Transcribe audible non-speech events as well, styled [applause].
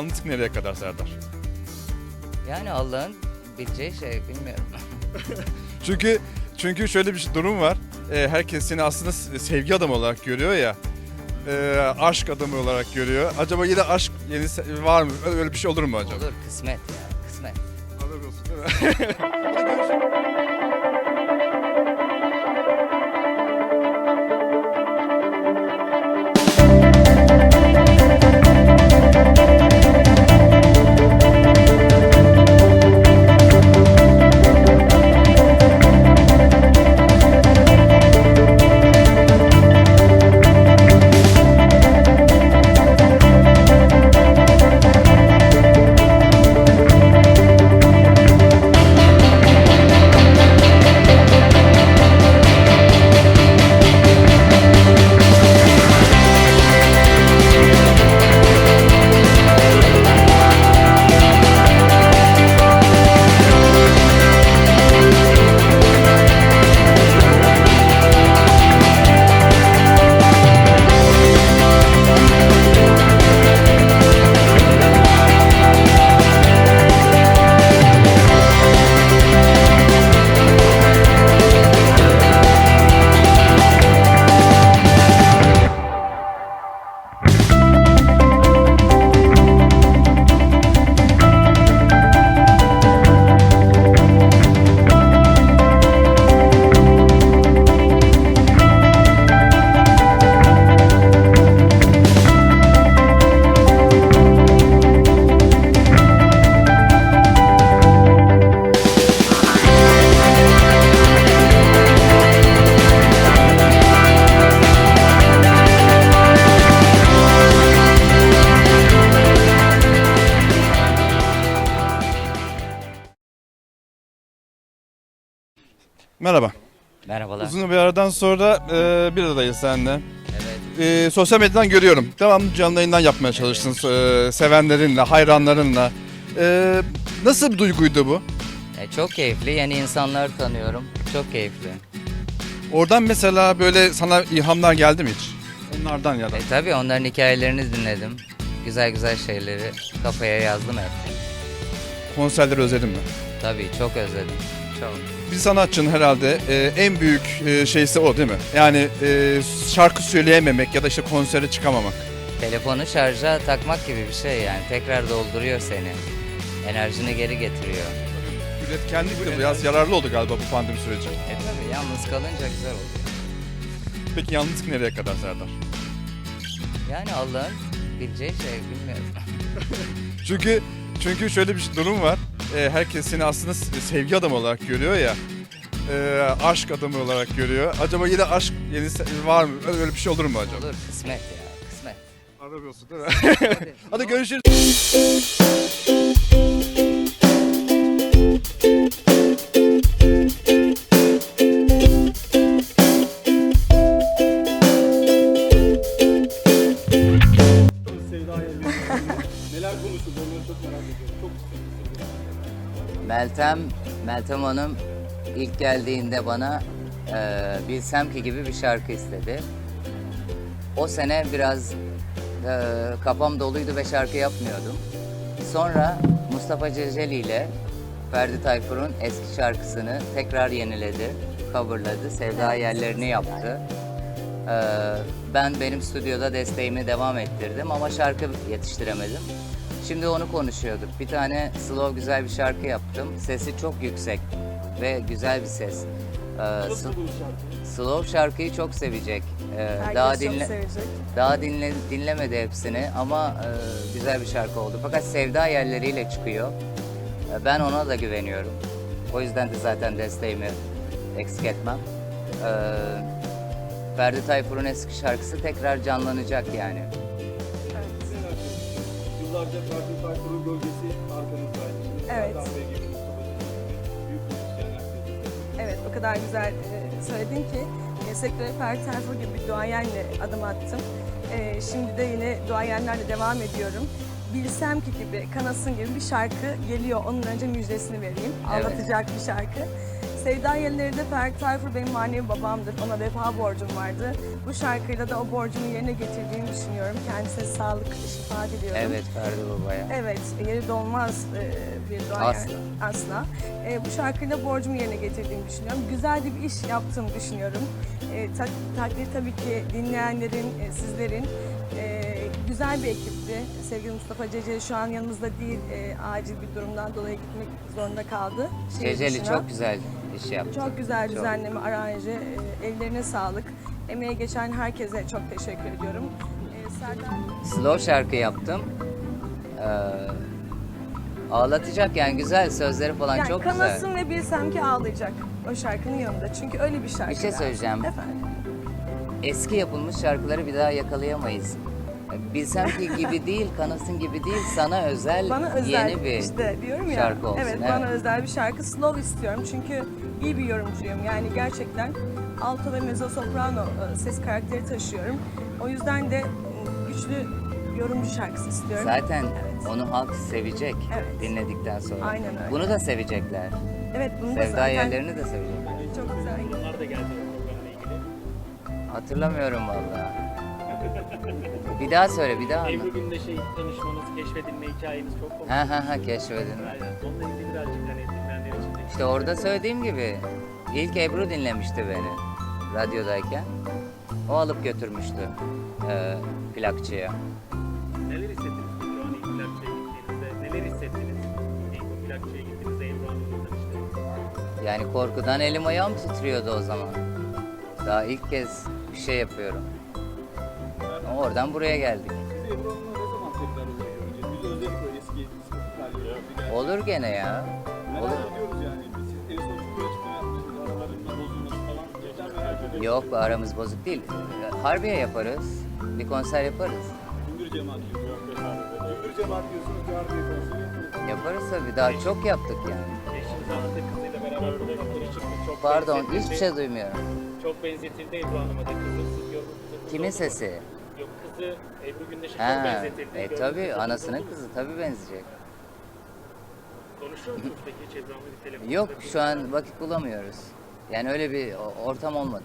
yalnızlık nereye kadar Serdar? Yani Allah'ın bileceği şey bilmiyorum. [laughs] Çünkü çünkü şöyle bir durum var. Ee, herkes seni aslında sevgi adamı olarak görüyor ya. e, aşk adamı olarak görüyor. Acaba yine aşk yeni var mı? Öyle öyle bir şey olur mu acaba? Olur kısmet ya kısmet. Haber olsun değil [laughs] mi? Merhaba. Merhabalar. Uzun bir aradan sonra e, bir aradayız seninle. Evet. E, sosyal medyadan görüyorum. Devam canlı yayından yapmaya çalıştın e, sevenlerinle, hayranlarınla. E, nasıl bir duyguydu bu? E, çok keyifli. Yeni insanlar tanıyorum. Çok keyifli. Oradan mesela böyle sana ilhamlar geldi mi hiç? Onlardan ya da. E, tabii onların hikayelerini dinledim. Güzel güzel şeyleri kafaya yazdım hep. Konserleri özledin mi? Tabii çok özledim. Bir sanatçının herhalde e, en büyük e, şeysi o değil mi? Yani e, şarkı söyleyememek ya da işte konsere çıkamamak. Telefonu şarja takmak gibi bir şey yani. Tekrar dolduruyor seni. Enerjini geri getiriyor. Üretkenlik de biraz yararlı oldu galiba bu pandemi süreci. E tabii yalnız kalınca güzel oluyor. Peki yalnızlık nereye kadar Serdar? Yani Allah'ın bileceği şey bilmiyorum. [laughs] Çünkü çünkü şöyle bir durum var. Ee, herkes seni aslında sevgi adamı olarak görüyor ya. e, aşk adamı olarak görüyor. Acaba yine aşk yeni se- var mı? Öyle öyle bir şey olur mu acaba? Olur kısmet ya kısmet. Arabıyorsun değil mi? [laughs] Hadi. Hadi görüşürüz. Meltem, Meltem Hanım ilk geldiğinde bana e, Bilsem Ki gibi bir şarkı istedi. O sene biraz e, kafam doluydu ve şarkı yapmıyordum. Sonra Mustafa Ceceli ile Ferdi Tayfur'un eski şarkısını tekrar yeniledi, coverladı, Sevda Yerlerini yaptı. E, ben benim stüdyoda desteğimi devam ettirdim ama şarkı yetiştiremedim. Şimdi onu konuşuyorduk. Bir tane slow güzel bir şarkı yaptım. Sesi çok yüksek ve güzel bir ses. Ee, nasıl sl- bu şarkı? slow şarkıyı çok sevecek. Ee, Herkes daha çok dinle sevecek. daha dinle dinlemedi hepsini ama e, güzel bir şarkı oldu. Fakat sevda yerleriyle çıkıyor. E, ben ona da güveniyorum. O yüzden de zaten desteğimi eksik etmem. Ee, Ferdi Tayfur'un eski şarkısı tekrar canlanacak yani. Yıllarca Ferdi Tayfur'un gölgesi arkanızdaydı. Şimdi Evet. Bey gibi Mustafa büyük müzisyenler. Evet, o kadar güzel e, söyledin ki e, sektöre Ferdi Tayfur gibi bir duayenle adım attım. E, şimdi de yine duayenlerle devam ediyorum. Bilsem ki gibi, Kanasın gibi bir şarkı geliyor. Onun önce müjdesini vereyim. Evet. Ağlatacak bir şarkı. Sevda Yelleri Ferdi Tayfur benim manevi babamdır. Ona vefa borcum vardı. Bu şarkıyla da o borcumu yerine getirdiğimi düşünüyorum. Kendisine sağlık, şifa diliyorum. Evet Ferdi Baba'ya. Evet, yeri dolmaz e, bir dua Asla. yani. Asla. E, bu şarkıyla borcumu yerine getirdiğimi düşünüyorum. Güzel bir iş yaptığımı düşünüyorum. E, ta- takdir tabii ki dinleyenlerin, e, sizlerin. Güzel bir ekipti. Sevgili Mustafa Ceceli şu an yanımızda değil. E, acil bir durumdan dolayı gitmek zorunda kaldı. şehir Ceceli dışına. çok güzel iş yaptı. Çok güzel Çok. düzenleme, aranje. E, ellerine sağlık. Emeğe geçen herkese çok teşekkür ediyorum. E, Serdar... Slow şarkı yaptım. Ee, ağlatacak yani güzel sözleri falan Yani çok kanasın güzel. ve bilsem ki ağlayacak o şarkının yanında. Çünkü öyle bir şarkı. Bir şey söyleyeceğim. Efendim. Eski yapılmış şarkıları bir daha yakalayamayız. Bilsem ki gibi değil, kanasın gibi değil, sana özel, Bana özel yeni bir işte diyorum ya. şarkı olsun. Evet, bana özel bir şarkı. Slow istiyorum çünkü iyi bir yorumcuyum. Yani gerçekten alto ve mezzo soprano e, ses karakteri taşıyorum. O yüzden de m, güçlü yorumcu şarkısı istiyorum. Zaten Evet. onu halk sevecek Evet. dinledikten sonra. Aynen öyle. Bunu da sevecekler. Evet bunu da Sevda zaten yerlerini de sevecekler. çok güzel. Yorumlar da geldi programla ilgili. Hatırlamıyorum vallahi. Bir daha söyle, bir daha anlat. Ebru Gündeş'e ilk tanışmanız, keşfedilme hikayeniz çok komik. Ha ha ha keşfedin. Aynen. Onunla ilgili birazcık hani dinleyenler için de. İşte orada söylediğim gibi ilk Ebru dinlemişti beni radyodayken. O alıp götürmüştü e, plakçıya. Neler hissettiniz o an ilk plakçıya gittiğinizde? Neler hissettiniz? İlk o plakçıya gittiğinizde Ebru Hanım'la. Yani korkudan elim ayağım titriyordu o zaman. Daha ilk kez bir şey yapıyorum. Oradan buraya geldik. Siz Ebru Hanım'la ne zaman tekrar oraya göreceğiz? Biz özledik o eski eski Olur gene ya. Merak Olur. ediyoruz yani. Biz en son çünkü açıklama yapmıştık. Aralarında bozulması falan. Cidden merak ediyoruz. Yok aramız bozuk değil. Harbiye yaparız. Bir konser yaparız. Gümbür cemaat diyor. Gümbür cemaat diyorsunuz. Harbiye konseri yapıyoruz. Yaparız tabii. Daha çok yaptık yani. Eşiniz Ahmet kızıyla beraber fotoğrafları çıktı. Çok Pardon benzetildi. hiçbir şey duymuyorum. Çok benzetildi Ebru Hanım'a da kızı. Kimin sesi? Kızı Ebru Gündeş'e çok Ha, benzetildi. e Gördünüz, tabii kızınız anasının oldu. kızı tabii benzeyecek. Konuşuyor musunuz [laughs] peki bir telefonda? Yok şu an vakit bulamıyoruz. Yani öyle bir o- ortam olmadı.